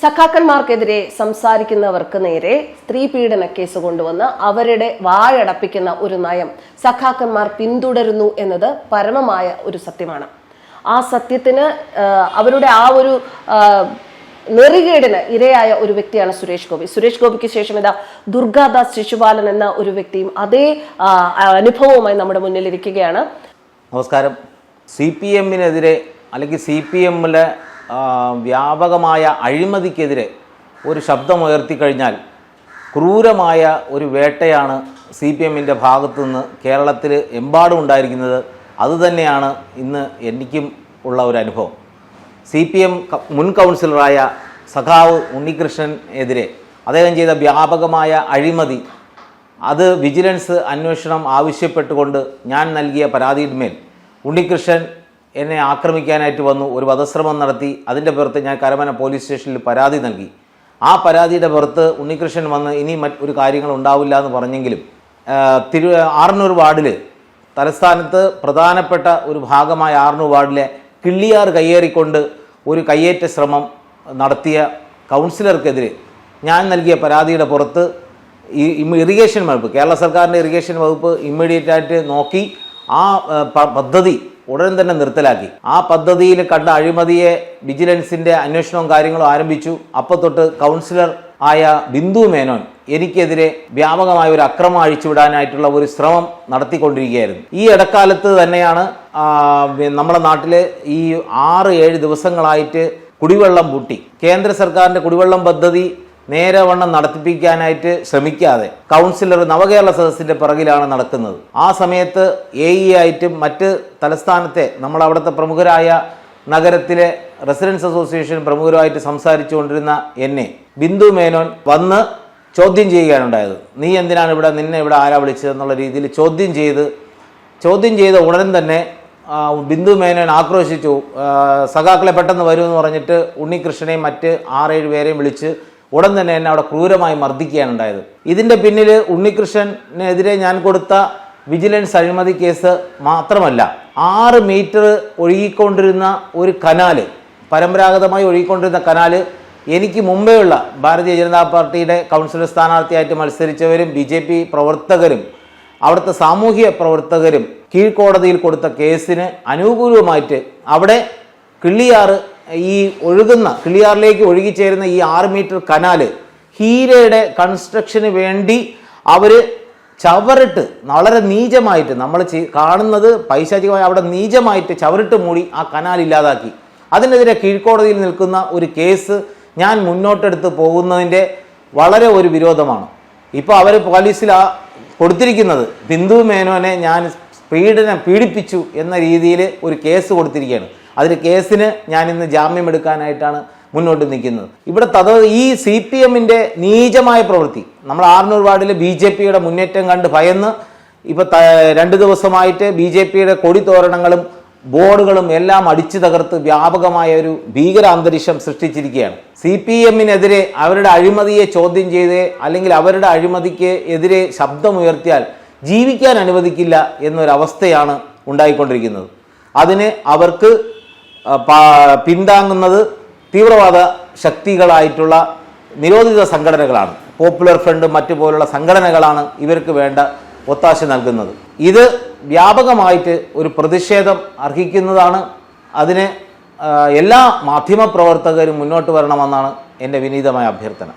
സഖാക്കന്മാർക്കെതിരെ സംസാരിക്കുന്നവർക്ക് നേരെ സ്ത്രീ പീഡന കേസ് കൊണ്ടുവന്ന് അവരുടെ വായടപ്പിക്കുന്ന ഒരു നയം സഖാക്കന്മാർ പിന്തുടരുന്നു എന്നത് പരമമായ ഒരു സത്യമാണ്. ആ സത്യത്തിന് അവരുടെ ആ ഒരു നെറികേടിന് ഇരയായ ഒരു വ്യക്തിയാണ് സുരേഷ് ഗോപി. സുരേഷ് ഗോപിക്ക് ശേഷം ഇതാ ദുർഗാദാസ് ശിശുപാലൻ എന്ന ഒരു വ്യക്തിയും അതേ അനുഭവവുമായി നമ്മുടെ മുന്നിൽ ഇരിക്കുകയാണ് നമസ്കാരം. സി പി എമ്മിനെതിരെ അല്ലെങ്കിൽ സി പി എമ്മിലെ വ്യാപകമായ അഴിമതിക്കെതിരെ ഒരു ശബ്ദമുയർത്തിക്കഴിഞ്ഞാൽ ക്രൂരമായ ഒരു വേട്ടയാണ് സി പി എമ്മിന്റെ ഭാഗത്തുനിന്ന് കേരളത്തിൽ എമ്പാടും ഉണ്ടായിരിക്കുന്നത്. അതുതന്നെയാണ് ഇന്ന് എനിക്കും ഉള്ള ഒരു അനുഭവം. സി പി എം മുൻ കൗൺസിലറായ സഖാവ് ഉണ്ണികൃഷ്ണനെതിരെ അദ്ദേഹം ചെയ്ത വ്യാപകമായ അഴിമതി അത് വിജിലൻസ് അന്വേഷണം ആവശ്യപ്പെട്ടുകൊണ്ട് ഞാൻ നൽകിയ പരാതിയിന്മേൽ ഉണ്ണികൃഷ്ണൻ എന്നെ ആക്രമിക്കാനായിട്ട് വന്നു ഒരു വധശ്രമം നടത്തി അതിന്റെ പുറത്ത് ഞാൻ കരമന പോലീസ് സ്റ്റേഷനിൽ പരാതി നൽകി. ആ പരാതിയുടെ പുറത്ത് ഉണ്ണികൃഷ്ണൻ വന്ന് ഇനി മറ്റൊരു കാര്യങ്ങൾ ഉണ്ടാവില്ല എന്ന് പറഞ്ഞെങ്കിലും തിരു ആറന്നൂർ വാർഡിൽ തലസ്ഥാനത്ത് പ്രധാനപ്പെട്ട ഒരു ഭാഗമായ ആറന്നൂർ വാർഡിലെ കിള്ളിയാർ കയ്യേറിക്കൊണ്ട് ഒരു കയ്യേറ്റ ശ്രമം നടത്തിയ കൗൺസിലർക്കെതിരെ ഞാൻ നൽകിയ പരാതിയുടെ പുറത്ത് ഈ ഇറിഗേഷൻ വകുപ്പ് കേരള സർക്കാരിന്റെ ഇറിഗേഷൻ വകുപ്പ് ഇമ്മീഡിയറ്റായിട്ട് നോക്കി ആ, പദ്ധതി ഉടൻ തന്നെ നിർത്തലാക്കി. ആ പദ്ധതിയിൽ കണ്ട അഴിമതിയെ വിജിലൻസിന്റെ അന്വേഷണവും കാര്യങ്ങളും ആരംഭിച്ചു. അപ്പോൾ തൊട്ട് കൗൺസിലർ ആയ ബിന്ദു മേനോൻ എനിക്കെതിരെ വ്യാപകമായ ഒരു അക്രമം അഴിച്ചുവിടാനായിട്ടുള്ള ഒരു ശ്രമം നടത്തിക്കൊണ്ടിരിക്കുകയായിരുന്നു. ഈ ഇടക്കാലത്ത് തന്നെയാണ് നമ്മുടെ നാട്ടിൽ ഈ ആറ് ഏഴ് ദിവസങ്ങളായിട്ട് കുടിവെള്ളം പൂട്ടി. കേന്ദ്ര സർക്കാരിന്റെ കുടിവെള്ളം പദ്ധതി നേരവണ്ണം നടത്തിപ്പിക്കാനായിട്ട് ശ്രമിക്കാതെ കൗൺസിലർ നവകേരള സദസ്സിന്റെ പിറകിലാണ് നടക്കുന്നത്. ആ സമയത്ത് എ ഇ ആയിട്ടും മറ്റ് തലസ്ഥാനത്തെ നമ്മൾ അവിടുത്തെ പ്രമുഖരായ നഗരത്തിലെ റെസിഡൻസ് അസോസിയേഷൻ പ്രമുഖരുമായിട്ട് സംസാരിച്ചുകൊണ്ടിരുന്ന എന്നെ ബിന്ദു മേനോൻ വന്ന് ചോദ്യം ചെയ്യുകയാണ് ഉണ്ടായത്. നീ എന്തിനാണ് ഇവിടെ നിന്നെ ഇവിടെ ആരാ വിളിച്ചതെന്നുള്ള രീതിയിൽ ചോദ്യം ചെയ്ത് ചോദ്യം ചെയ്ത ഉടൻ തന്നെ ബിന്ദു മേനോൻ ആക്രോശിച്ചു. സഖാക്കളെ പെട്ടെന്ന് വരുമെന്ന് പറഞ്ഞിട്ട് ഉണ്ണികൃഷ്ണനെയും മറ്റ് ആറേഴ് പേരെയും വിളിച്ച് ഉടൻ തന്നെ എന്നെ അവിടെ ക്രൂരമായി മർദ്ദിക്കുകയാണ് ഉണ്ടായത്. ഇതിന്റെ പിന്നിൽ ഉണ്ണികൃഷ്ണനെതിരെ ഞാൻ കൊടുത്ത വിജിലൻസ് അഴിമതി കേസ് മാത്രമല്ല ആറ് മീറ്റർ ഒഴുകിക്കൊണ്ടിരുന്ന ഒരു കനാല് പരമ്പരാഗതമായി ഒഴുകിക്കൊണ്ടിരുന്ന കനാല് എനിക്ക് മുമ്പേയുള്ള ഭാരതീയ ജനതാ പാർട്ടിയുടെ കൗൺസിലർ സ്ഥാനാർത്ഥിയായിട്ട് മത്സരിച്ചവരും ബി ജെ പി പ്രവർത്തകരും അവിടുത്തെ സാമൂഹ്യ പ്രവർത്തകരും കീഴ്ക്കോടതിയിൽ കൊടുത്ത കേസിന് അനുകൂലമായിട്ട് അവിടെ കിള്ളിയാറ് ഈ ഒഴുകുന്ന കിളിയാറിലേക്ക് ഒഴുകിച്ചേരുന്ന ഈ ആറ് മീറ്റർ കനാല് ഹീരയുടെ കൺസ്ട്രക്ഷന് വേണ്ടി അവർ ചവറിട്ട് വളരെ നീചമായിട്ട് നമ്മൾ കാണുന്നത് പൈശാചികമായി അവിടെ നീചമായിട്ട് ചവറിട്ട് മൂടി ആ കനാൽ ഇല്ലാതാക്കി. അതിനെതിരെ കീഴ്ക്കോടതിയിൽ നിൽക്കുന്ന ഒരു കേസ് ഞാൻ മുന്നോട്ടെടുത്ത് പോകുന്നതിന്റെ വളരെ ഒരു വിരോധമാണ്. ഇപ്പോൾ അവർ പോലീസിൽ ആ കൊടുത്തിരിക്കുന്നത്. ബിന്ദു മേനോനെ ഞാൻ പീഡനം പീഡിപ്പിച്ചു എന്ന രീതിയിൽ ഒരു കേസ് കൊടുത്തിരിക്കുകയാണ്. അതിന് കേസിന് ഞാൻ ഇന്ന് ജാമ്യം എടുക്കാനായിട്ടാണ് മുന്നോട്ട് നിൽക്കുന്നത്. ഇവിടെ തത ഈ സി പി എമ്മിന്റെ നീചമായ പ്രവൃത്തി നമ്മൾ ആർന്നൂർ വാർഡിൽ ബി ജെ പിയുടെ മുന്നേറ്റം കണ്ട് ഭയന്ന് ഇപ്പോൾ രണ്ട് ദിവസമായിട്ട് ബി ജെ പിയുടെ കൊടിത്തോരണങ്ങളും ബോർഡുകളും എല്ലാം അടിച്ചു തകർത്ത് വ്യാപകമായ ഒരു ഭീകര അന്തരീക്ഷം സൃഷ്ടിച്ചിരിക്കുകയാണ്. സി പി എമ്മിനെതിരെ അവരുടെ അഴിമതിയെ ചോദ്യം ചെയ്ത് അല്ലെങ്കിൽ അവരുടെ അഴിമതിക്ക് എതിരെ ശബ്ദമുയർത്തിയാൽ ജീവിക്കാൻ അനുവദിക്കില്ല എന്നൊരവസ്ഥയാണ് ഉണ്ടായിക്കൊണ്ടിരിക്കുന്നത്. അതിന് അവർക്ക് പിന്താങ്ങുന്നത് തീവ്രവാദ ശക്തികളായിട്ടുള്ള നിരോധിത സംഘടനകളാണ്. പോപ്പുലർ ഫ്രണ്ട് മറ്റു പോലുള്ള സംഘടനകളാണ് ഇവർക്ക് വേണ്ട ഒത്താശ നൽകുന്നത്. ഇത് വ്യാപകമായിട്ട് ഒരു പ്രതിഷേധം അർഹിക്കുന്നതാണ്. അതിന് എല്ലാ മാധ്യമപ്രവർത്തകരും മുന്നോട്ട് വരണമെന്നാണ് എന്റെ വിനീതമായ അഭ്യർത്ഥന.